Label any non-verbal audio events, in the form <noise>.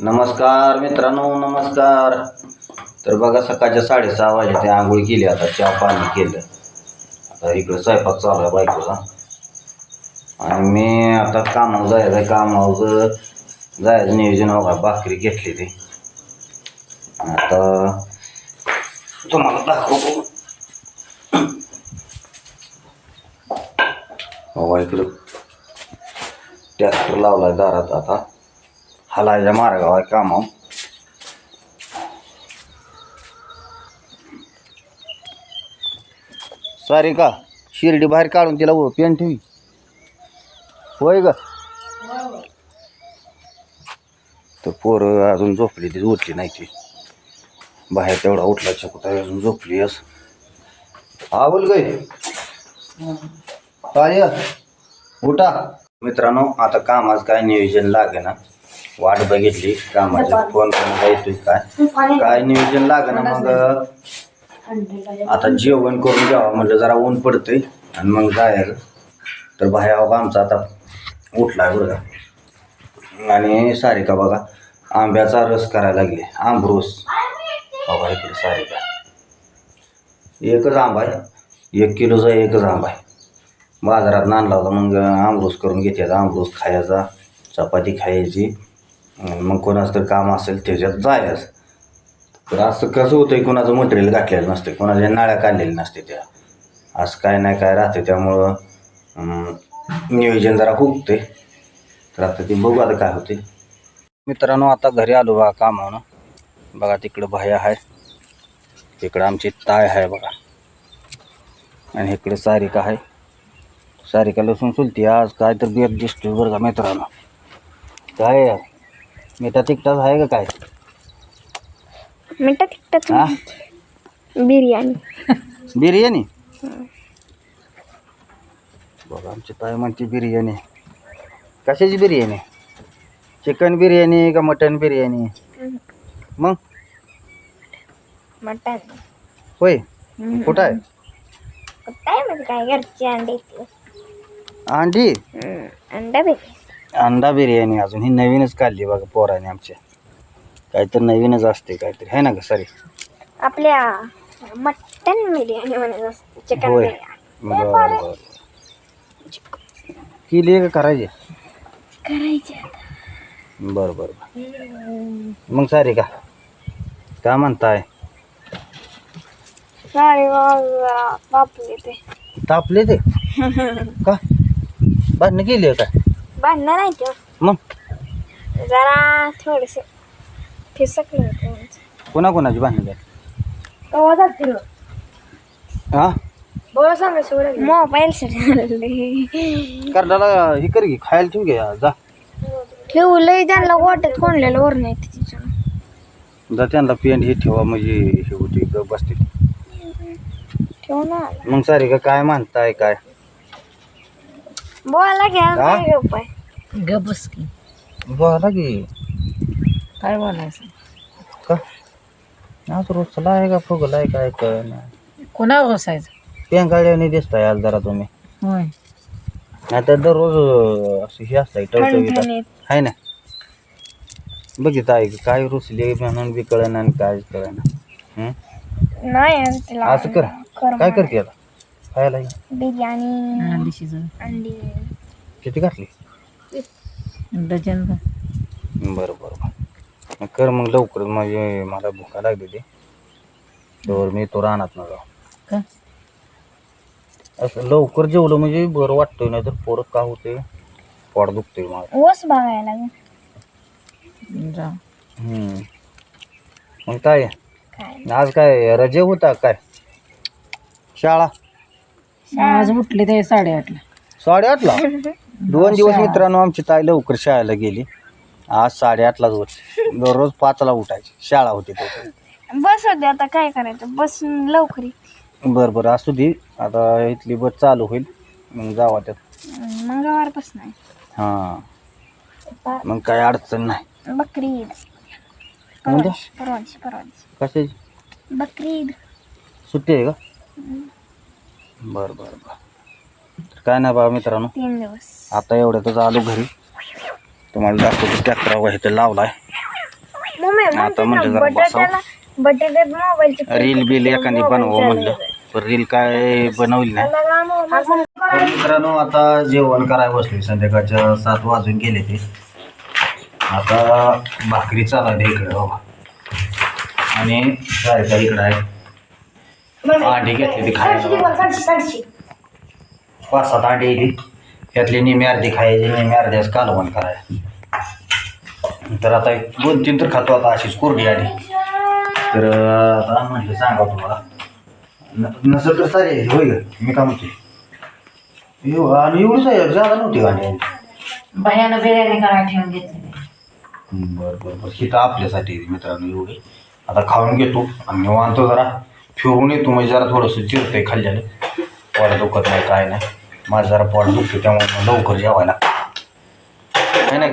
नमस्कार मित्रांनो नमस्कार. तर बघा सकाळच्या साडेसहा वाजे ते आंघोळ केली आता चहा पाणी केलं. आता इकडं स्वयंपाक चालू आहे बायकोचा. आणि मी आता कामावर जायचं आहे कामावर जायचं नियोजन बघा भाकरी घेतली ती आता तुम्हाला दाखवतो. बाबा इकडं. ट्रॅक्टर आहे दारात आता. हलायच्या मार्गावर आहे कामावर सॉरी का? शिर्डी बाहेर काढून तिला पेन ठेवी. होय ग? तर पोरं अजून झोपली ती उठली नाही ती. बाहेर तेवढा उठला चकुता अजून झोपली अस. हा बोल गे. काय उठा. मित्रांनो आता कामाचं काय नियोजन लागे ना वाट बघितली. कामाची फोन करून काय येतोय काय. काय नियोजन लागे मग? आता जेवण करून घ्यावं म्हटलं जरा ऊन पडतंय आणि मग जायचं. तर बाहेर बघा आमचा आता? उठला बरं का. आणि सारिका बघा आंब्याचा रस करायला लागले. आंबरस बघा इकडे सारिका. एकच आंबा आहे. एक किलोचा एकच आंबा आहे. बाजारात आणला होता मग आमरस करून घेते आमरस खायचा चपाती खायची. मग कोणाचं तर काम असेल त्याच्यात जायचं. तर असं कसं होतंय कोणाचं मटेरियल घातलेलं नसते कोणाच्या नाळ्या काढलेल्या नसते त्या. असं काय नाही काय राहते त्यामुळं नियोजन जरा हुकते तर आता ते बघू आता काय होते मित्रांनो आता घरी आलो बघा कामावनं बघा तिकडं भाया आहे तिकडं आमची ताय आहे बघा. आणि इकडे सारिका आहे सारिका लसूण सुलती आज काय तर बेत दिसतोय बरं का मित्रांनो. काय आहे? मिठा तिकटाच आहे का काय? मिठा तिखटाच हा? बिर्याणी. बिर्याणी? बघा आमची ताई म्हणते बिर्याणी. कशाची बिर्याणी? चिकन बिर्याणी का मटन बिर्याणी? मग? मटण होय. कुठं आहे? काय म्हणजे काय? घरची अंडे अंडी? अंडा बिर्याणी अंडा बिर्याणी अजून. ही नवीनच काढली बघा पोराने आमच्या. काहीतरी नवीनच असते काहीतरी. आहे ना ग? सॉरी आपल्या मटन बिर्याणी म्हणत असते. चिकन होय. बिर्याणी. बरं बरं केली आहे का करायची? करायची बरं बरं बरं. मग सारी का? काय म्हणताय? सारे बापले ते. तापले ते? <laughs> का? भांडणं केली आहे काय? भांडणं नाही ते मग? जरा थोडस फिसकलं होतं कोणाकोणाची भांडणं जाते हा? बोला सांगा मोबाईल साठी कर्डाला हे कर की खायला ठेवू घ्या जा. ठेवलंय त्यांना वाटत कोणलेलं वर नाही तिच्या. जा त्यांना पेंट हे ठेवा म्हणजे हे होते ग बसते ठेव ना. मग सारी का काय म्हणताय काय? बोला घ्या हा? काय उपाय? ग बस की. बोला की. काय बोलायचं? का? आज रोजला आहे का फुगला आहे काय कळ नाही कोणा बसायचं पेंगाळ्याने दिसताय आज जरा तुम्ही. होय. नाही तर दररोज अं, असं हे असतंय टवटवीत ठणठणीत. आहे ना? बघित आहे की काय रुसले म्हणून बी कळना आणि काय कळना. हं? नाही आणि तिला असं कर. कर काय करते आता? खायला. बिर्याणी. अंडी शिजव अंडी. किती घातली? डझन भर. बरं बरं बरं. मग कर मग लवकर. म्हणजे मला भुका लागली ती तर मी तो रानात न जाऊ. का? असं लवकर जेवलं म्हणजे बरं वाटतंय नाही तर पोरं का होते? पोट दुखतोय माझं ओस बघायला लागेल. जा. हम्म. मग काय? काय? आज काय रजे होता काय? शाळा? आज उठले ते साडेआठला. साडेआठला? <laughs> दोन दिवस मित्रांनो आमची ताई लवकर शाळेला गेली. आज साडेआठलाच होती दररोज पाचला उठायची. शाळा होती त्याची बस होते आता काय करायचं? बस लवकर. बरं बरं. असू दे. आता इथली बस चालू होईल. मग जावा त्यात. मंगळवारपासून आहे. हां. मग काय अडचण नाही. बकरी ईद. परवाची परवाची कशाची? बकरी ईद. सुट्टी आहे का? बरं बरं बरं. काय नाही बाबा मित्रांनो. तीन दिवस. आता एवढ्यातच आलो घरी. तुम्हाला दाखवतो ट्रॅक्टर इथे लावलाय. मम्मी आता ना जरा बटाट्यात मोबाईलचे रील बिल एखादी बनवा म्हणलं. पण रील काय बनवली नाही. तर मित्रांनो आता जेवण करायला बसले संध्याकाळच्या सात वाजून गेले ते. आता भाकरी चालू इकडे बाबा आणि सारिका इकडे आहे? अंडी घेतली ती खायला पाच सात अंडी येते त्यातली निम्मी अर्धी खायची निम्मी अर्ध्याच कालवण तर आता एक दोन तीन तर खातो आता अशीच कोरडी आली. तर आता म्हटलं सांगा तुम्हाला. नसेल तर चालेल होय मी का म्हणते आणि एवढीच आहे जागा नव्हती गाडी भयानं बिर्याणी करायला ठेवून घेतली. बरं बरं बरं. ही तर आपल्यासाठी मित्रांनो एवढी. आता खाऊन घेतो आणि निवांत जरा. फिरून येतो म्हणजे जरा थोडंसं चिरतंय खाल्ल्यानं. पोट दुखत नाही काय नाही. माझं जरा पोट दुखतं त्यामुळे लवकर जेवायला. नाही नाही